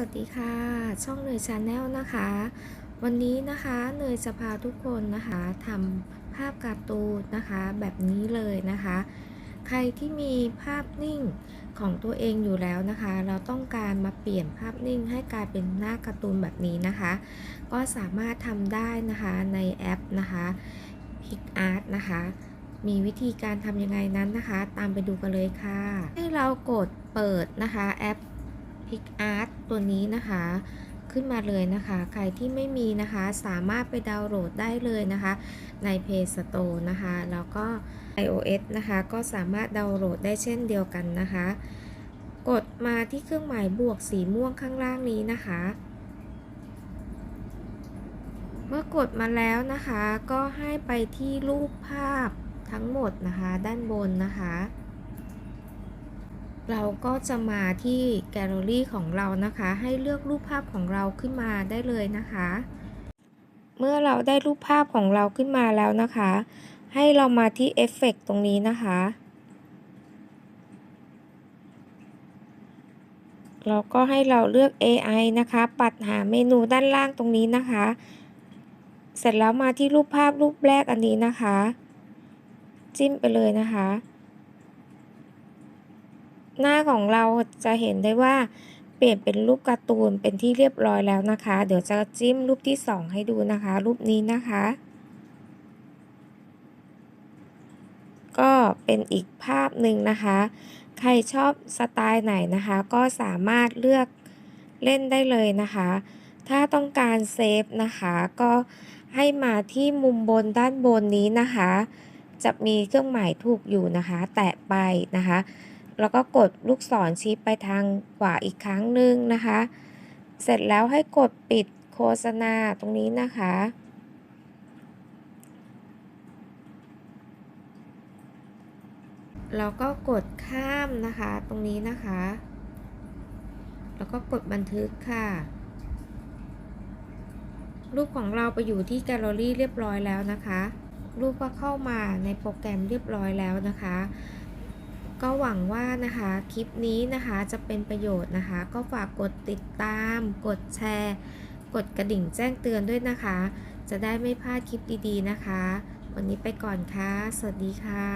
สวัสดีค่ะ ช่องเนยชาแนลนะคะ วันนี้นะคะเนยจะพาทุกคนนะคะทำภาพการ์ตูนนะคะแบบนี้เลยนะคะ ใครที่มีภาพนิ่งของตัวเองอยู่แล้วนะคะ เราต้องการมาเปลี่ยนภาพนิ่งให้กลายเป็นหน้าการ์ตูนแบบนี้นะคะ ก็สามารถทำได้นะคะในแอปนะคะ PicArt นะคะมีวิธีการทำยังไงนั้นนะคะ ตามไปดูกันเลยค่ะ ให้เรากดเปิดนะคะแอป PicArt ตัวนี้นะคะ ขึ้นมาเลยนะคะ ใครที่ไม่มีนะคะสามารถไปดาวน์โหลดได้เลยนะคะ ใน Play Store นะคะ แล้วก็ iOS นะคะ ก็สามารถดาวน์โหลดได้เช่นเดียวกันนะคะ กดมาที่เครื่องหมายบวกสีม่วงข้างล่างนี้นะคะ เมื่อกดมาแล้วนะคะ ก็ให้ไปที่รูปภาพทั้งหมดนะคะ ด้านบนนะคะ เราก็จะมาที่แกลเลอรี่ของเรานะคะ ให้เลือกรูปภาพของเราขึ้นมาได้เลยนะคะ เมื่อเราได้รูปภาพของเราขึ้นมาแล้วนะคะ ให้เรามาที่เอฟเฟกตรงนี้นะคะ เราก็ให้เราเลือก AI นะคะ ปัดหาเมนูด้านล่างตรงนี้นะคะ เสร็จแล้วมาที่รูปภาพรูปแรกอันนี้นะคะ จิ้มไปเลยนะคะ หน้าของเราจะเห็นได้ว่าเปลี่ยนเป็นรูปการ์ตูนเป็นที่เรียบร้อยแล้วนะคะ เดี๋ยวจะจิ้มรูปที่ 2 ให้ดูนะคะ รูปนี้นะคะ ก็เป็นอีกภาพหนึ่งนะคะ ใครชอบสไตล์ไหนนะคะ ก็สามารถเลือกเล่นได้เลยนะคะ ถ้าต้องการเซฟนะคะ ก็ให้มาที่มุมบนด้านบนนี้นะคะ จะมีเครื่องหมายถูกอยู่นะคะ แตะไปนะคะ แล้วก็กดลูกศรชี้ไปทางขวาอีกครั้งหนึ่งนะคะ เสร็จแล้วให้กดปิดโฆษณาตรงนี้นะคะ แล้วก็กดข้ามนะคะตรงนี้นะคะ แล้วก็กดบันทึกค่ะ รูปของเราไปอยู่ที่แกลเลอรี่เรียบร้อยแล้วนะคะ รูปก็เข้ามาในโปรแกรมเรียบร้อยแล้วนะคะ ก็หวังว่านะคะคลิปนี้นะคะจะเป็นประโยชน์นะคะ ก็ฝากกดติดตาม กดแชร์ กดกระดิ่งแจ้งเตือนด้วยนะคะ จะได้ไม่พลาดคลิปดีๆนะคะ วันนี้ไปก่อนค่ะ สวัสดีค่ะ